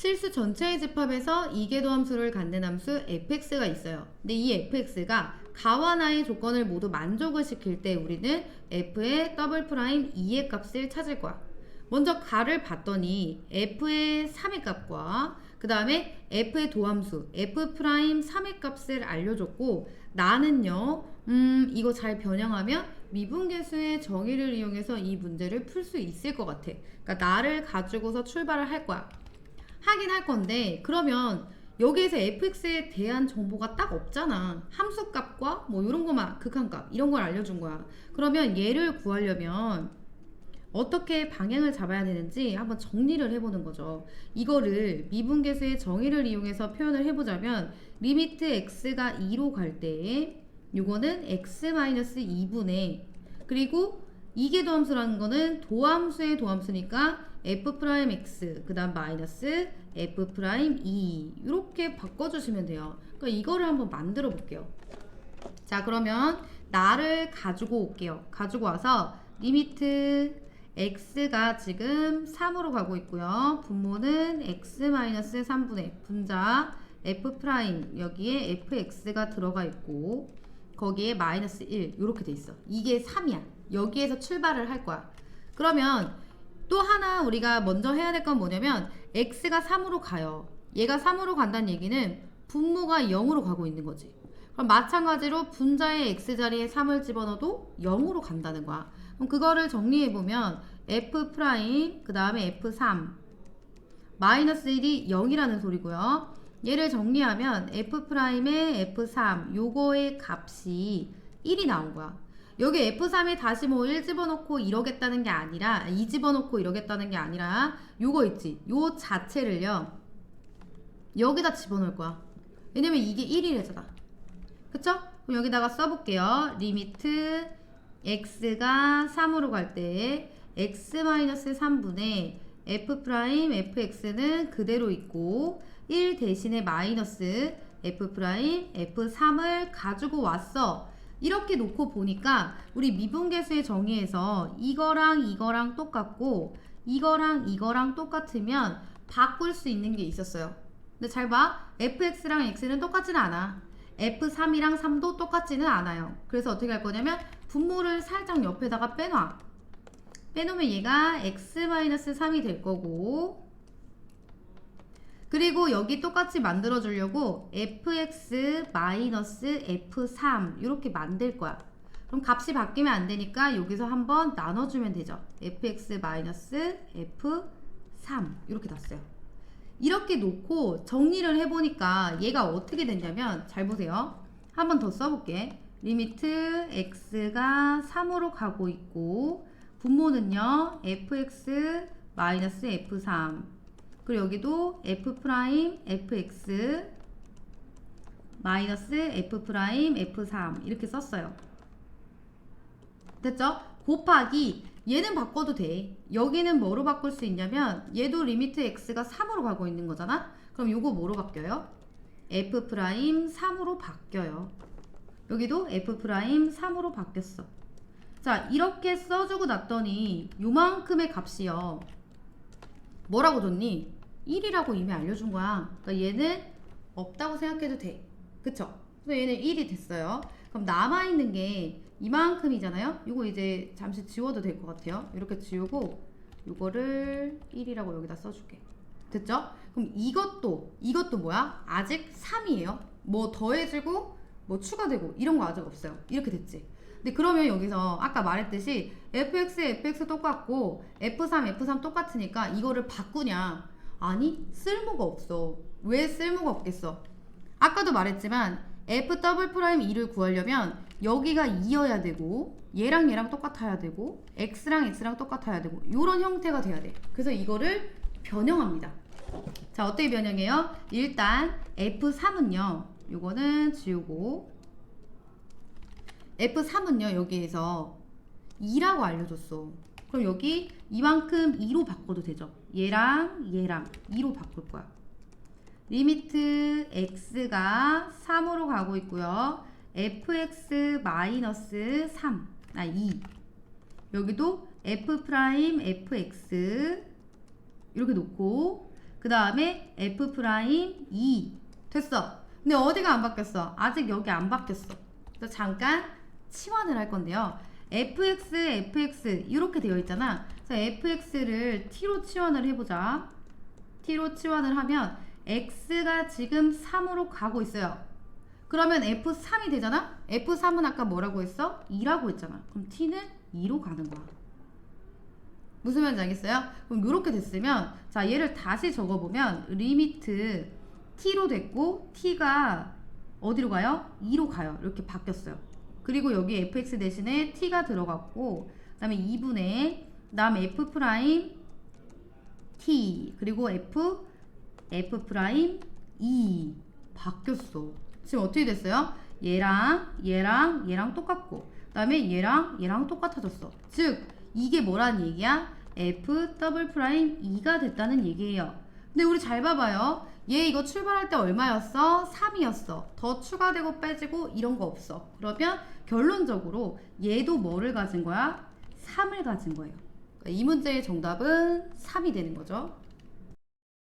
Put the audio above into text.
실수 전체의 집합에서 이계도 함수를 갖는 함수 fx가 있어요. 근데 이 fx가 가와 나의 조건을 모두 만족을 시킬 때 우리는 f의 더블 프라임 2의 값을 찾을 거야. 먼저 가를 봤더니 f의 3의 값과 그 다음에 f의 도함수 f 프라임 3의 값을 알려줬고 나는요 음 이거 잘 변형하면 미분계수의 정의를 이용해서 이 문제를 풀 수 있을 것 같아 그러니까 나를 가지고서 출발을 할 거야 하긴 할 건데 그러면 여기에서 fx에 대한 정보가 딱 없잖아 함수값과 뭐 이런 거만 극한값 이런 걸 알려준 거야 그러면 얘를 구하려면 어떻게 방향을 잡아야 되는지 한번 정리를 해보는 거죠. 이거를 미분계수의 정의를 이용해서 표현을 해보자면 리미트 x가 2로 갈때 요거는 x-2분의 그리고 이계도함수라는 거는 도함수의 도함수니까 f 프라임 x 그 다음 마이너스 f 프라임 2 이렇게 바꿔주시면 돼요. 그러니까 이거를 한번 만들어 볼게요. 자 그러면 나를 가지고 올게요. 가지고 와서 리미트 x가 지금 3으로 가고 있고요. 분모는 x-3분의 분자 f 프라임 여기에 fx가 들어가 있고 거기에 마이너스 1 이렇게 돼 있어. 이게 3이야. 여기에서 출발을 할 거야. 그러면 또 하나 우리가 먼저 해야 될 건 뭐냐면 x가 3으로 가요. 얘가 3으로 간다는 얘기는 분모가 0으로 가고 있는 거지. 그럼 마찬가지로 분자의 x 자리에 3을 집어넣어도 0으로 간다는 거야. 그럼 그거를 정리해 보면 f 프라임 그 다음에 f3 마이너스 1이 0이라는 소리고요. 얘를 정리하면 f 프라임의 f3 요거의 값이 1이 나온 거야. 여기 F3에 다시 뭐 1 집어넣고 이러겠다는 게 아니라 2 집어넣고 이러겠다는 게 아니라 요거 있지? 요 자체를요 여기다 집어넣을 거야. 왜냐면 이게 1이래잖아 그쵸? 그럼 여기다가 써볼게요. 리미트 x가 3으로 갈 때 x-3분의 f 프라임 fx는 그대로 있고 1 대신에 마이너스 f 프라임 f3을 가지고 왔어 이렇게 놓고 보니까 우리 미분계수의 정의에서 이거랑 이거랑 똑같고 이거랑 이거랑 똑같으면 바꿀 수 있는 게 있었어요. 근데 잘 봐. fx랑 x는 똑같지는 않아. f3이랑 3도 똑같지는 않아요. 그래서 어떻게 할 거냐면 분모를 살짝 옆에다가 빼놔. 빼놓으면 얘가 x-3이 될 거고 그리고 여기 똑같이 만들어 주려고 fx-f3 이렇게 만들 거야. 그럼 값이 바뀌면 안 되니까 여기서 한번 나눠주면 되죠. fx-f3 이렇게 났어요. 이렇게 놓고 정리를 해보니까 얘가 어떻게 됐냐면 잘 보세요. 한번 더 써볼게. 리미트 x가 3으로 가고 있고 분모는요 fx-f3 그리고 여기도 f 프라임 fx 마이너스 f 프라임 f3 이렇게 썼어요. 됐죠? 곱하기 얘는 바꿔도 돼. 여기는 뭐로 바꿀 수 있냐면 얘도 리미트 x가 3으로 가고 있는 거잖아. 그럼 요거 뭐로 바뀌어요? f 프라임 3으로 바뀌어요. 여기도 f 프라임 3으로 바뀌었어. 자, 이렇게 써주고 났더니 요만큼의 값이요. 뭐라고 줬니? 1이라고 이미 알려준 거야. 그러니까 얘는 없다고 생각해도 돼. 그쵸? 그래서 얘는 1이 됐어요. 그럼 남아있는 게 이만큼이잖아요? 이거 이제 잠시 지워도 될 것 같아요. 이렇게 지우고 이거를 1이라고 여기다 써줄게. 됐죠? 그럼 이것도 이것도 뭐야? 아직 3이에요. 뭐 더해지고 뭐 추가되고 이런 거 아직 없어요. 이렇게 됐지. 근데 그러면 여기서 아까 말했듯이 fx, fx 똑같고 f3, f3 똑같으니까 이거를 바꾸냐? 아니 쓸모가 없어. 왜 쓸모가 없겠어? 아까도 말했지만 f 더블 프라임 2를 구하려면 여기가 2여야 되고 얘랑 얘랑 똑같아야 되고 x랑 x랑 똑같아야 되고 이런 형태가 돼야 돼. 그래서 이거를 변형합니다. 자 어떻게 변형해요? 일단 f3은요. 요거는 지우고 F3은요, 여기에서 2라고 알려줬어. 그럼 여기 이만큼 2로 바꿔도 되죠. 얘랑 얘랑 2로 바꿀 거야. 리미트 x가 3으로 가고 있고요. fx 마이너스 3, 아 2. 여기도 f 프라임 fx 이렇게 놓고 그 다음에 f 프라임 2 됐어. 근데 어디가 안 바뀌었어? 아직 여기 안 바뀌었어. 그래서 잠깐 치환을 할 건데요. Fx, fx 이렇게 되어 있잖아. 그래서 fx를 t로 치환을 해보자. t로 치환을 하면 x가 지금 3으로 가고 있어요. 그러면 f3이 되잖아? f3은 아까 뭐라고 했어? 2라고 했잖아. 그럼 t는 2로 가는 거야. 무슨 말인지 알겠어요? 그럼 이렇게 됐으면 자 얘를 다시 적어보면 리미트 t로 됐고 t가 어디로 가요? 2로 가요. 이렇게 바뀌었어요. 그리고 여기 fx 대신에 t가 들어갔고 그 다음에 2분의 다음 f 프라임 t 그리고 f f 프라임 2 바뀌었어. 지금 어떻게 됐어요? 얘랑 얘랑 얘랑 똑같고 그 다음에 얘랑 얘랑 똑같아졌어. 즉 이게 뭐라는 얘기야? f 더블 프라임 2가 됐다는 얘기예요. 근데 우리 잘 봐봐요. 얘 이거 출발할 때 얼마였어? 3이었어. 더 추가되고 빼지고 이런 거 없어. 그러면 결론적으로 얘도 뭐를 가진 거야? 3을 가진 거예요. 그러니까 이 문제의 정답은 3이 되는 거죠.